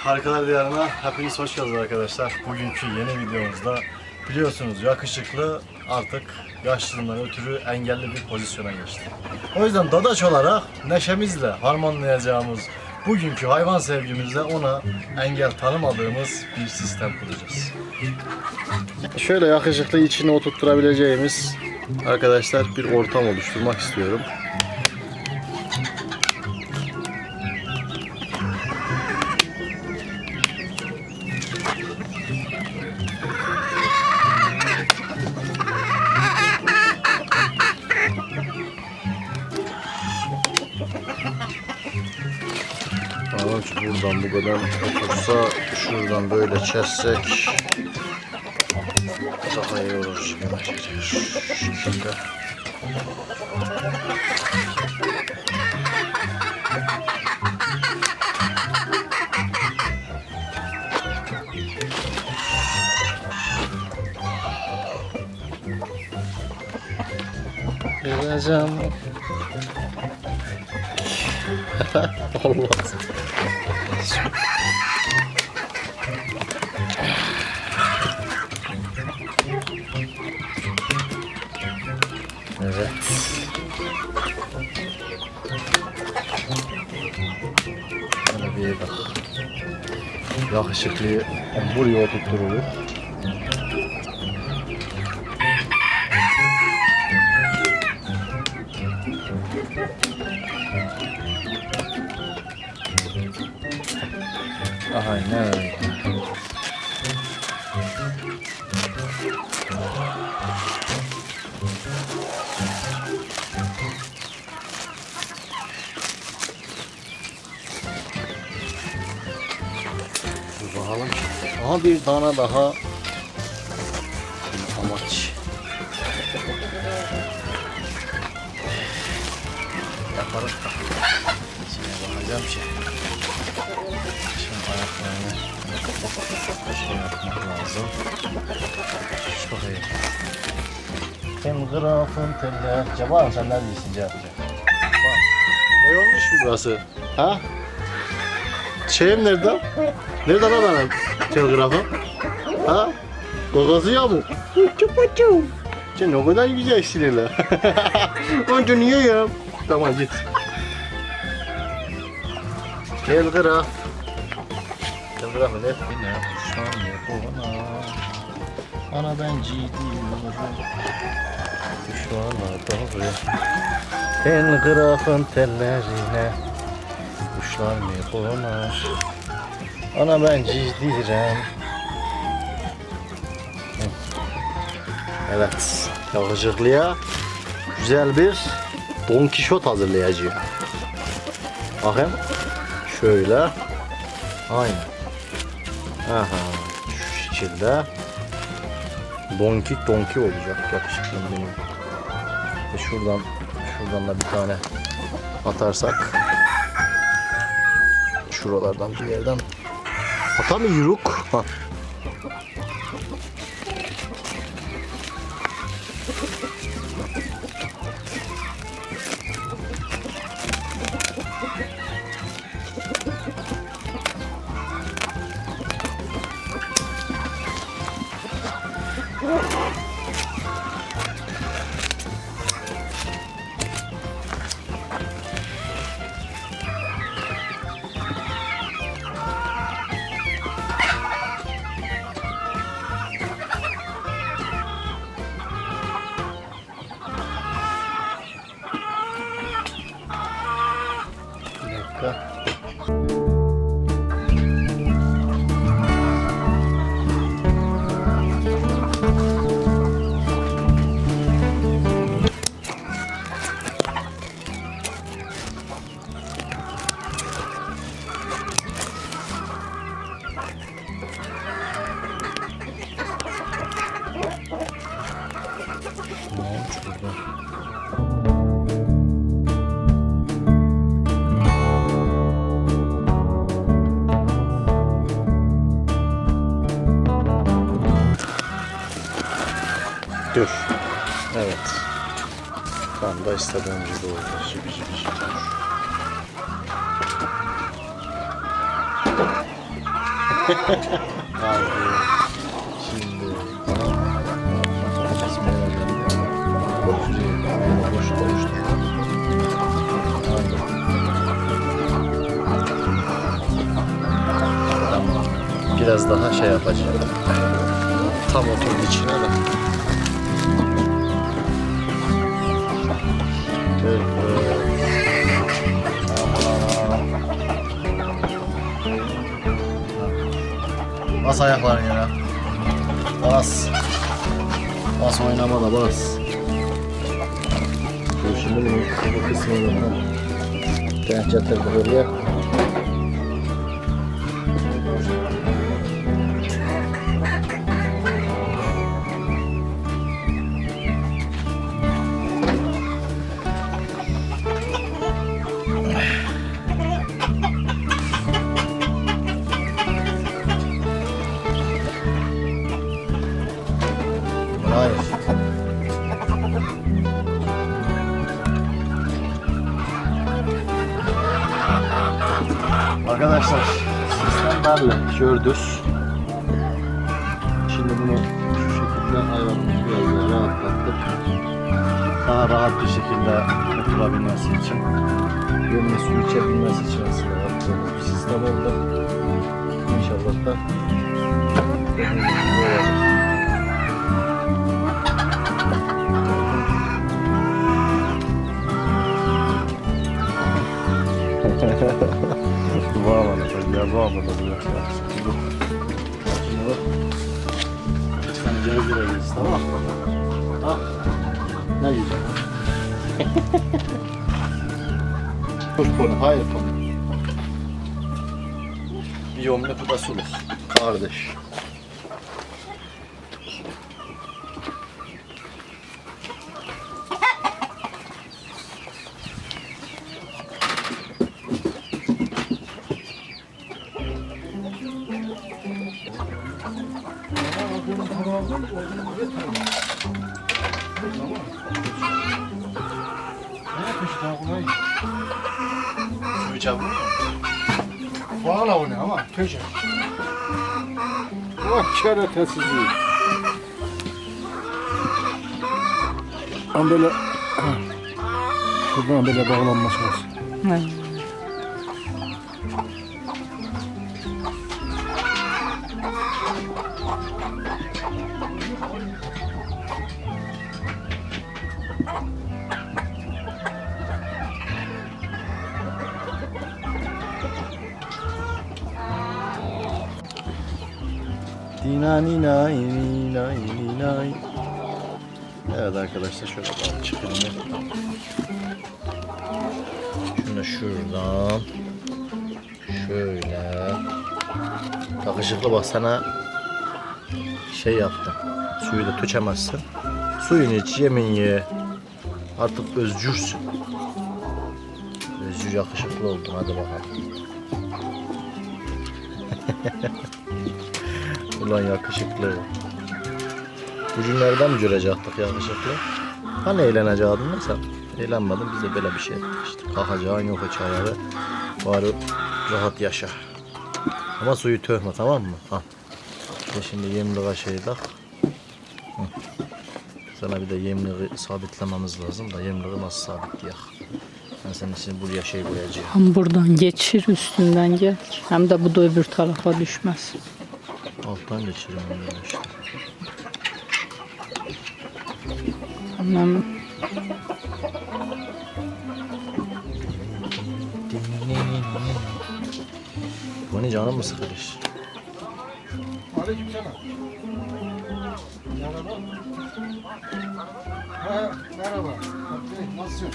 Harikalar Diyarı'na hepiniz hoş geldiniz arkadaşlar. Bugünkü yeni videomuzda biliyorsunuz yakışıklı artık yaşlılığından ötürü engelli bir pozisyona geçti. O yüzden dadaş olarak neşemizle harmanlayacağımız bugünkü hayvan sevgimizle ona engel tanımadığımız bir sistem kuracağız. Şöyle yakışıklı içine oturtturabileceğimiz arkadaşlar bir ortam oluşturmak istiyorum. Ama buradan bu kadar otursa şuradan böyle çessek daha iyi olur gibi geliyor. Şu şekilde. Gireceğim. Allah. Evet. Şöyle bir bak. Yakışıklıyı buraya oturtturulur. Aha bir tane daha amaç. Yaparız da. Şimdi bakacağım şey. Şimdi ayaklarını şey yapmak lazım. Çok iyi. Telgrafın teller. Cemal sen ne diyorsun. Bak. Ne olmuş mu burası? Ha? Şeyim nerede? Nerede lan benim telgrafım? Ha? Gagası ya mı? Çupaçum. Sen ne kadar güzel sinirler. Önce niye ya? Tamam git. Telgraf. Telgraf ne? Ne? Kuşlar ne? Kovana. Ana ben ciddiyim. Kuşlarla doğru. Telgrafın tellerine Kuşlar mı konar? Ana ben ciddirem. Hı. Evet, yakışıklıya güzel bir Don Kişot hazırlayacağım. Bakın, şöyle, aynen. Aha, şu şekilde Donki donki olacak yakışıklı benim. Ve şuradan, şuradan da bir tane atarsak şuralardan bir yerden atamıyoruz. Ha. Ne olmuş burada? Dur. Evet. Tam da istediğim gibi oldu. Zibi zibi zibi. Kaldı. Biraz daha şey yapacağım. Tam oturdu içine de. Evet. Bas ayaklarını yere. Bas. Bas oynama da bas. Şimdi bunu bu kısmını da Denk getirdik oraya. Hayır. Arkadaşlar sistem belli. Gördünüz. Şimdi bunu şu şekilde ayarımızı biraz daha rahatlattık. Daha rahat bir şekilde oturabilmesi için. Yerine su içebilmesi için aslında yaptığımız bir sistem oldu. İnşallah da gibi olur. Valla ya yaşta. Şimdi bak. Sen ceviz verebilirsin tamam? Ha? Ne yiyeceksin? Kuş bunu, hayır bunu. Bir yomle pıdasuluk. Kardeş. Çabuk. Bağla onu ama köşe. Bak keretesizliği. Ama böyle şuradan böyle bağlanması lazım. Dina nina nina nina. Evet arkadaşlar şöyle bak çıkayım. Şunu şuradan şöyle takışıklı bak sana şey yaptım. Suyu da tüçemezsin. Suyunu iç, yemin ye. Artık özgürsün. Özgür yakışıklı oldun hadi bakalım. Ulan yakışıklı. Bu günlerden mi görecektik yakışıklı? Hani eğlenecektin lan sen? Eğlenmedin biz de böyle bir şey ettik işte. Kalkacağın yok hiç ayarı. Bari rahat yaşa. Ama suyu töhme tamam mı? Al. İşte şimdi yemliğe şey tak. Sana bir de yemliği sabitlememiz lazım da yemliği nasıl sabitleyek? Ben senin için buraya şey koyacağım. Hem buradan geçir üstünden gel. Hem de bu da öbür tarafa düşmez. Alttan geçiriyorum böyle işte. Anam Bu ne canım mı sıkılır? Aleyküm selam. Merhaba. Ha, merhaba. Nasılsın?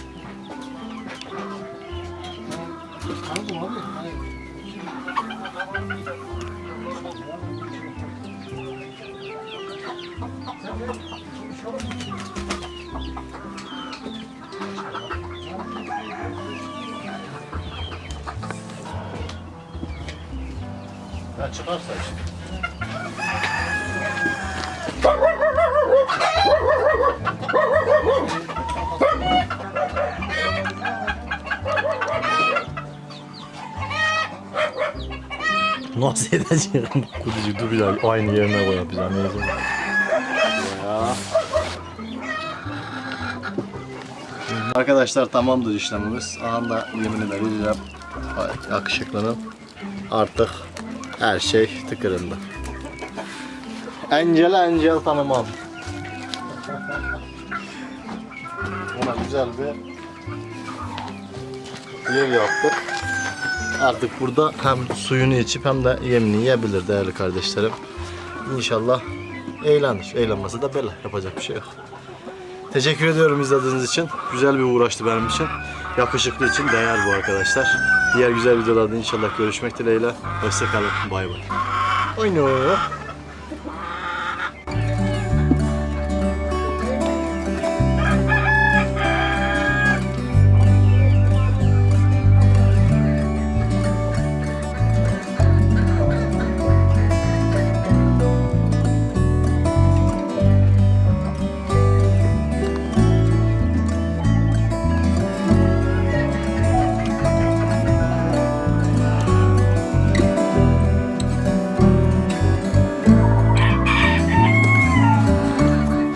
Tanıdım abi. Hani, Ya çıkarsa işte. Nasıl edeceğim? Kutucu dur bir daha aynı yerine koy biz anlayacağız. Arkadaşlar tamamdır işlemimiz. Anda yemin ederim yakışıklının artık her şey tıkırında. Encel encel tanımam. Ona güzel bir yer yaptık. Artık burada hem suyunu içip hem de yemini yiyebilir değerli kardeşlerim. İnşallah eğlenir. Eğlenmese de böyle yapacak bir şey yok. Teşekkür ediyorum izlediğiniz için. Güzel bir uğraştı benim için. Yakışıklı için değer bu arkadaşlar. Diğer güzel videolarda inşallah görüşmek dileğiyle. Hoşçakalın. Bay bay. Oynuyor.